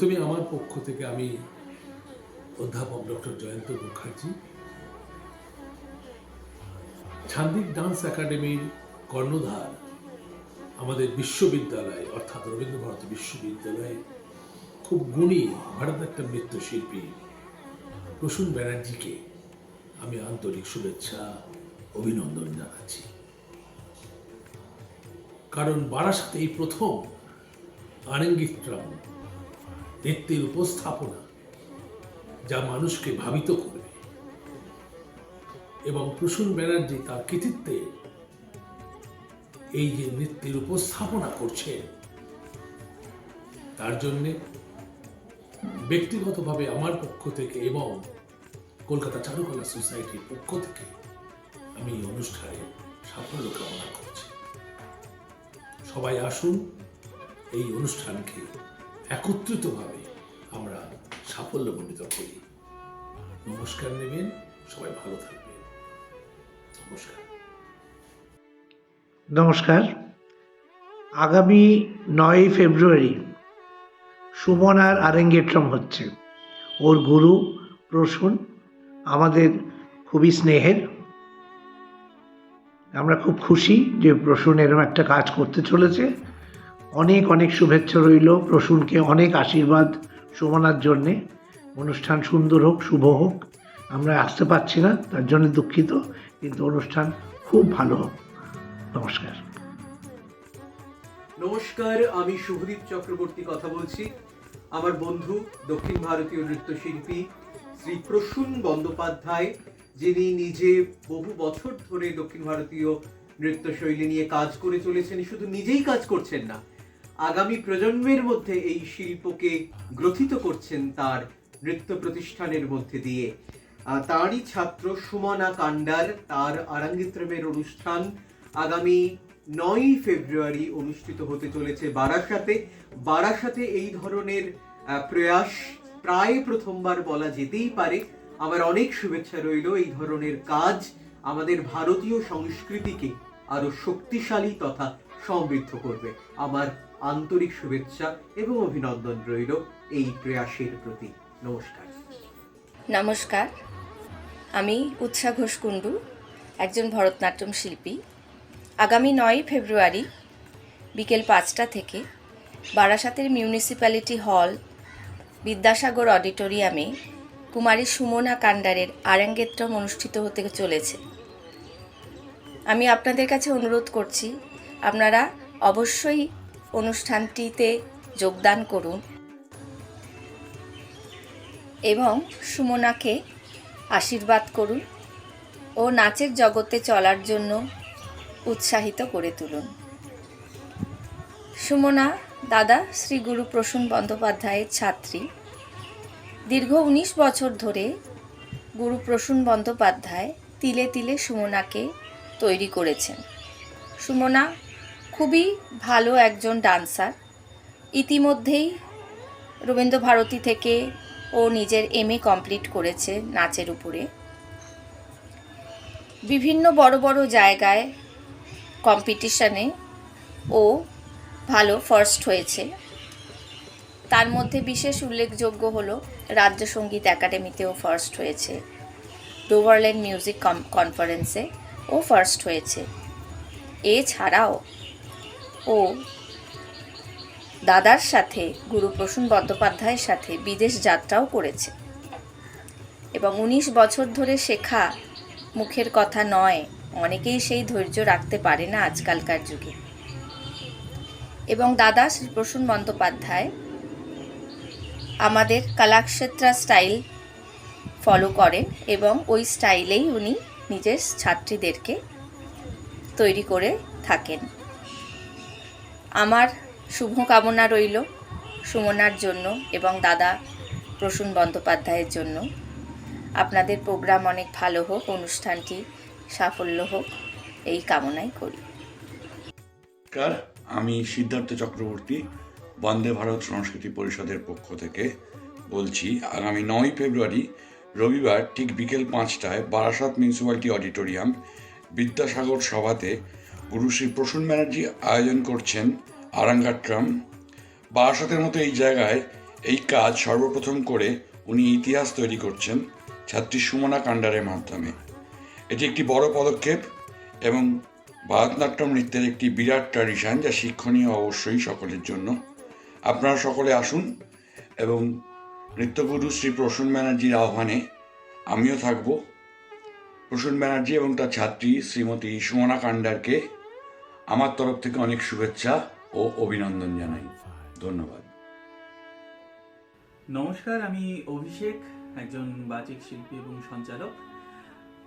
প্রথমে আমার পক্ষ থেকে আমি অধ্যাপক ডক্টর জয়ন্ত মুখার্জি, ছান্দিক ডান্স একাডেমির কর্ণধার আমাদের বিশ্ববিদ্যালয়, অর্থাৎ রবীন্দ্র ভারতী বিশ্ববিদ্যালয়ে খুব গুণী ভারতনাট্যম নৃত্যশিল্পী প্রসূন ব্যানার্জিকে আমি আন্তরিক শুভেচ্ছা, অভিনন্দন জানাচ্ছি। কারণ বারাসাতে এই প্রথম আনঙ্গিত্রাম নৃত্যের উপস্থাপনা যা মানুষকে ভাবিত করবে। এবং প্রসূন ব্যানার্জি তার কৃতিত্বে এই যে নৃত্যের উপস্থাপনা করছেন, তার জন্যে ব্যক্তিগতভাবে আমার পক্ষ থেকে এবং কলকাতা চারুকলা সোসাইটির পক্ষ থেকে আমি এই অনুষ্ঠানে সাফল্য কামনা করছি। সবাই আসুন, এই অনুষ্ঠানকে একত্রিতভাবে আমরা সাফল্যমণ্ডিত করি। নমস্কার নেবেন, সবাই ভালো থাকবেন। নমস্কার। নমস্কার। আগামী নয়ই ফেব্রুয়ারি সুমনার আরেঙ্গেট্রম হচ্ছে। ওর গুরু প্রসূন, আমাদের খুবই স্নেহের। আমরা খুব খুশি যে প্রসূন এরম একটা কাজ করতে চলেছে। অনেক অনেক শুভেচ্ছা রইল প্রসূনকে, অনেক আশীর্বাদ সুমনার জন্যে। অনুষ্ঠান সুন্দর হোক, শুভ হোক, আমরা আসতে পারছি না, তার জন্য দুঃখিত, কিন্তু অনুষ্ঠান খুব ভালো হোক। নমস্কার। নমস্কার, আমি শুভদীপ চক্রবর্তী কথা বলছি। আমার বন্ধু, দক্ষিণ ভারতীয় নৃত্যশিল্পী শ্রী প্রসূন বন্দ্যোপাধ্যায়, যিনি নিজে বহু বছর ধরে দক্ষিণ ভারতীয় নৃত্যশৈলী নিয়ে কাজ করে চলেছেন, শুধু নিজেই কাজ করছেন না আগামী প্রজন্মের মধ্যে এই শিল্পকে গ্রথিত করছেন তার নৃত্য প্রতিষ্ঠানের মধ্যে দিয়ে। তারই ছাত্র সুমনা কান্ডার তার আরাঙ্গিত্রমের অনুষ্ঠান আগামী নয় ফেব্রুয়ারি অনুষ্ঠিত হতে চলেছে বারাসাতে। বারাসাতে এই ধরনের প্রয়াস প্রায় প্রথমবার বলা যেতেই পারে। আমার অনেক শুভেচ্ছা রইল এই ধরনের কাজ আমাদের ভারতীয় সংস্কৃতিকে আরও শক্তিশালী তথা সমৃদ্ধ করবে। আমার আন্তরিক শুভেচ্ছা এবং অভিনন্দন রইল এই প্রয়াসের প্রতি। নমস্কার। নমস্কার। আমি উৎসা ঘোষ কুণ্ডু, একজন ভরতনাট্যম শিল্পী। আগামী নয় ফেব্রুয়ারি বিকেল পাঁচটা থেকে বারাসাতের মিউনিসিপ্যালিটি হল বিদ্যাসাগর অডিটোরিয়ামে কুমারী সুমনা কান্ডারের আরাঙ্গেত্রম অনুষ্ঠিত হতে চলেছে। আমি আপনাদের কাছে অনুরোধ করছি আপনারা অবশ্যই অনুষ্ঠানটিতে যোগদান করুন। এবং সুমনাকে আশীর্বাদ করুন ও নাচের জগতে চলার জন্য উৎসাহিত করে তুলুন। সুমনা দাদা শ্রী গুরু প্রসূন বন্দ্যোপাধ্যায়ের ছাত্রী। দীর্ঘ উনিশ বছর ধরে গুরু প্রসূন বন্দ্যোপাধ্যায় তিলে তিলে সুমনাকে তৈরি করেছেন। সুমনা খুবই ভালো একজন ডান্সার। ইতিমধ্যেই রবীন্দ্র ভারতী থেকে ও নিজের এম এ কমপ্লিট করেছে নাচের উপরে। বিভিন্ন বড় বড় জায়গায় কম্পিটিশানে ও ভালো ফার্স্ট হয়েছে। তার মধ্যে বিশেষ উল্লেখযোগ্য হলো রাজ্য সংগীত একাডেমিতেও ফার্স্ট হয়েছে। ডোভারল্যান্ড মিউজিক কনফারেন্সে ও ফার্স্ট হয়েছে। এছাড়াও ও। দাদার সাথে গুরু প্রসূন বন্দ্যোপাধ্যায়ের সাথে বিদেশ যাত্রাও করেছে। এবং উনিশ বছর ধরে শেখা মুখের কথা নয়, অনেকেই সেই ধৈর্য রাখতে পারে না আজকালকার যুগে। এবং দাদা শ্রী প্রসূন বন্দ্যোপাধ্যায় আমাদের কলাক্ষেত্রা স্টাইল ফলো করেন এবং ওই স্টাইলেই উনি নিজের ছাত্রীদেরকে তৈরি করে থাকেন। আমার শুভকামনা রইল সুমনার জন্য এবং দাদা প্রসূন বন্দ্যোপাধ্যায়ের জন্য। আপনাদের প্রোগ্রাম অনেক ভালো হোক, অনুষ্ঠানটি সাফল্য হোক, এই কামনাই করি। নমস্কার, আমি সিদ্ধার্থ চক্রবর্তী, বন্দে ভারত সংস্কৃতি পরিষদের পক্ষ থেকে বলছি, আগামী নয় ফেব্রুয়ারি, রবিবার ঠিক বিকেল পাঁচটায় বারাসাত মিউনিসিপ্যালিটি অডিটোরিয়াম বিদ্যাসাগর সভাতে গুরু শ্রী প্রসূন ব্যানার্জি আয়োজন করছেন আরাঙ্গাট্রাম বারাসাতের মতো এই জায়গায় এই কাজ সর্বপ্রথম করে উনি ইতিহাস তৈরি করছেন ছাত্রী সুমনা কাণ্ডারের মাধ্যমে। এটি একটি বড় পদক্ষেপ এবং ভারতনাট্যম নৃত্যের একটি বিরাট ট্র্যাডিশন যা শিক্ষণীয় অবশ্যই সকলের জন্য। আপনারা সকলে আসুন এবং নৃত্যগুরু শ্রী প্রসূন ব্যানার্জির আহ্বানে আমিও থাকব। প্রসূন ব্যানার্জি এবং তার ছাত্রী শ্রীমতী সুমনা কাণ্ডারকে আমার তরফ থেকে অনেক শুভেচ্ছা ও অভিনন্দন জানাই। ধন্যবাদ। নমস্কার, আমি অভিষেক, একজন বাচিক শিল্পী এবং সঞ্চালক।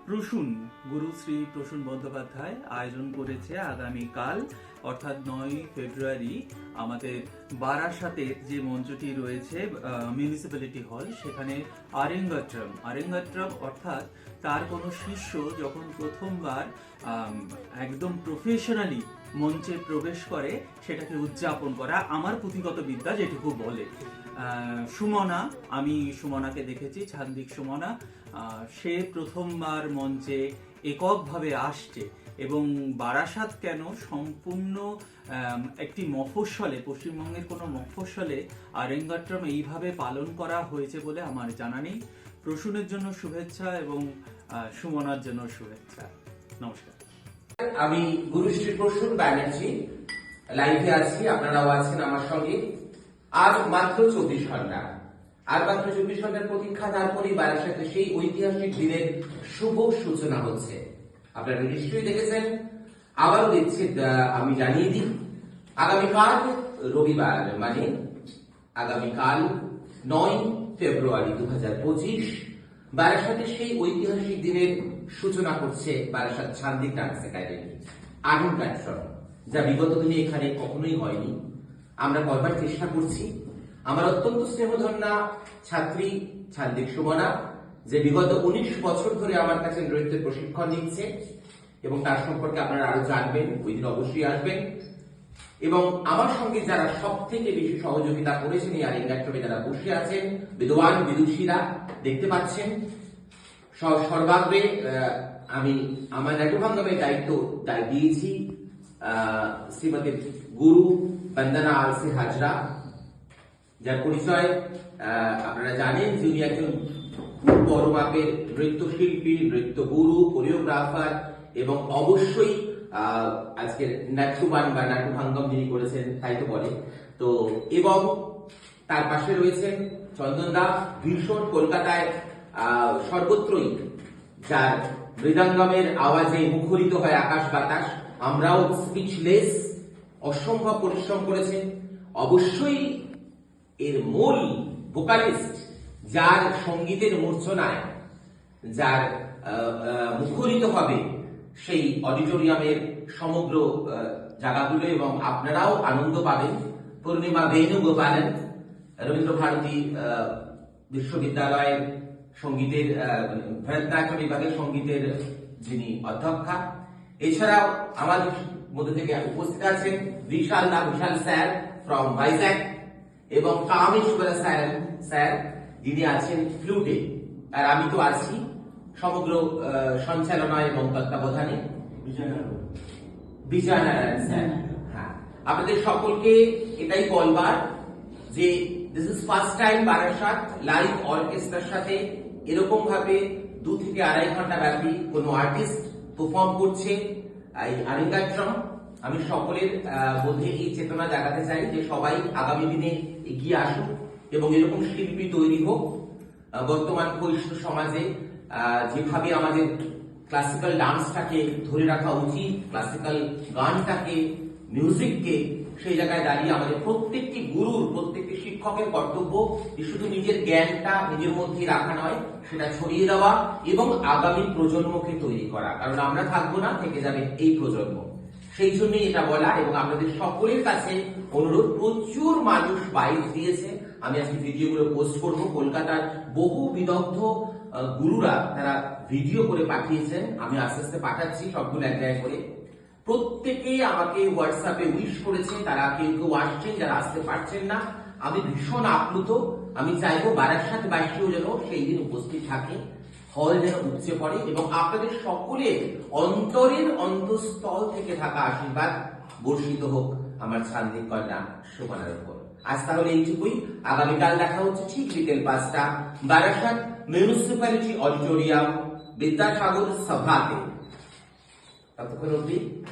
প্রসূন গুরুশ্রী প্রসূন বন্দ্যোপাধ্যায় আয়োজন করেছে আগামীকাল, অর্থাৎ নয় ফেব্রুয়ারি, আমাদের বারাসাতের যে মঞ্চটি রয়েছে মিউনিসিপ্যালিটি হল সেখানে আরেঙ্গট্রম। আরেঙ্গট্রম অর্থাৎ তার কোনো শিষ্য যখন প্রথমবার একদম প্রফেশনালি মঞ্চে প্রবেশ করে, সেটাকে উদযাপন করা, আমার পুঁথিগত বিদ্যা যেটুকু বলে। সুমনা, আমি সুমনাকে দেখেছি, ছান্দিক সুমনা। সে প্রথমবার মঞ্চে এককভাবে আসছে এবং বারাসাত কেন সম্পূর্ণ একটি মফস্বলে, পশ্চিমবঙ্গের কোনো মফস্বলে আরেঙ্গাট্রম এইভাবে পালন করা হয়েছে বলে আমার জানা নেই। প্রসূনের জন্য শুভেচ্ছা এবং সুমনার জন্য শুভেচ্ছা। নমস্কার। আমি গুরুশ্রী প্রসূন ব্যানার্জি। লাইভে আছি, আপনারাও আছেন আমার সঙ্গে। আজ মাত্র চব্বিশ ঘণ্টা। আর মাত্র চব্বিশ ঘণ্টার প্রতীক্ষা তারপরেই বারাসাতে সেই ঐতিহাসিক দিনের শুভ সূচনা হচ্ছে। আপনারা নিশ্চয়ই দেখেছেন। আবারও দেখছি আমি জানিয়ে দিই, আগামীকাল রবিবার মানে আগামীকাল নয় ফেব্রুয়ারি দু হাজার পঁচিশ বারাসাতের সেই ঐতিহাসিক দিনের সূচনা করছে বারাসাত শান্তি ডান্স একাডেমি আগুন যা বিগত দিনে এখানে কখনোই হয়নি। আমরা করবার চেষ্টা করছি। আমার অত্যন্ত স্নেহধন্যা ছাত্রী ছান্দিক সুমনা, যে বিগত উনিশ বছর ধরে আমার কাছে নৃত্যের প্রশিক্ষণ নিচ্ছে এবং তার সম্পর্কে আপনারা আরও জানবেন, ওই দিন অবশ্যই আসবেন। এবং আমার সঙ্গে যারা সব থেকে বেশি সহযোগিতা করেছেন এই আলিঙ্গাট্রমে যারা বসে আছেন, বিদ্বান, বিদুষীরা দেখতে পাচ্ছেন। সর্বাগ্রে আমি আমার নাট্যভঙ্গমের দায়িত্ব দায় দিয়েছি। শ্রীমতী গুরু বন্দনা আলসে হাজরা, যার পরিচয় আপনারা জানেন যে উনি একজন খুব বড় মাপের নৃত্যশিল্পী নৃত্য গুরু কোরিওগ্রাফার এবং অবশ্যই আজকের নাট্যবান বা নাট্যভাঙ্গম যিনি করেছেন, তাই তো বলে। তো, এবং তার পাশে রয়েছেন চন্দন চন্দনদা ভীষণ কলকাতায় সর্বত্রই, যার মৃদাঙ্গমের আওয়াজে মুখরিত হয় আকাশ বাতাস। আমরাও স্পিচলেস অসম্ভব পরিশ্রম করেছেন অবশ্যই এর মূল ভোকালিস্ট যার সঙ্গীতের মূর্ছনায় যার মুখরিত হবে সেই অডিটোরিয়ামের সমগ্র জায়গাগুলো এবং আপনারাও আনন্দ পাবেন। পূর্ণিমা বেণুগোপালন রবীন্দ্র ভারতী বিশ্ববিদ্যালয়ের সঙ্গীতের আহ, ভরতনাট্যম বিভাগের সঙ্গীতের যিনি অধ্যক্ষা। এছাড়াও আমাদের মধ্যে থেকে উপস্থিত আছেন বিশাল দা বিশাল স্যার ফ্রম ভাইজ্যাক এবং কামেশ্বর স্যার স্যার, যিনি আছেন ফ্লুটে। আর আমি তো আছি সমগ্র সঞ্চালনা এবং তত্ত্বাবধানে। বিজয়নারায়ণ স্যার। হ্যাঁ। আপনাদের সকলকে এটাই বলবার যে this is first time Barasat live অর্কেস্ট্রার সাথে এরকম ভাবে দু থেকে আড়াই ঘণ্টা ব্যাপী কোনো আর্টিস্ট পারফর্ম করছে। এই আরিঙ্গাট্রম আমি সকলের মধ্যে এই চেতনা জাগাতে চাই যে সবাই আগামী দিনে এগিয়ে আসুক এবং এরকম শিল্পী তৈরি হোক। বর্তমান বৈশ্ব সমাজে যেভাবে আমাদের ক্লাসিক্যাল ডান্সটাকে ধরে রাখা উচিত ক্লাসিক্যাল গানটাকে মিউজিককে সেই জায়গায় দাঁড়িয়ে আমাদের প্রত্যেকটি গুরুর, প্রত্যেকটি শিক্ষকের কর্তব্য যে শুধু নিজের জ্ঞানটা নিজের মধ্যে রাখা নয়, সেটা ছড়িয়ে দেওয়া এবং আগামী প্রজন্মকে তৈরি করা। কারণ আমরা থাকব না, থেকে যাবে এই প্রজন্ম। সেই জন্যই এটা বলা এবং আপনাদের সকলের কাছে অনুরোধ, প্রচুর মানুষ বাইক দিয়েছে। আমি আজকে ভিডিওগুলো পোস্ট করব। কলকাতার বহু বিদগ্ধ গুরুরা তারা ভিডিও করে পাঠিয়েছেন। আমি আস্তে আস্তে পাঠাচ্ছি সবগুলো এক জায়গায় করে। প্রত্যেকেই আমাকে হোয়াটসঅ্যাপে উইশ করেছে তারা কেউ কেউ আসছেন, যারা আসতে পারছেন না। আমি ভীষণ আপ্লুত। আমি চাইব বারাসাত বাসীও যেন সেই দিন উপস্থিত থাকে, হল যেন উপচে পড়ে এবং আপনাদের সকলের অন্তরের অন্তঃস্থল থেকে থাকা আশীর্বাদ বর্ষিত হোক। আমার ছান্দিক কন্যা সুমানের উপর আজ তাহলে এইটুকুই। আগামীকাল দেখা হচ্ছে ঠিক বিকেল পাঁচটা। বারাসাত মিউনিসিপ্যালিটি অডিটোরিয়াম, বিদ্যাসাগর সভাতে। Tá procurando ouvir?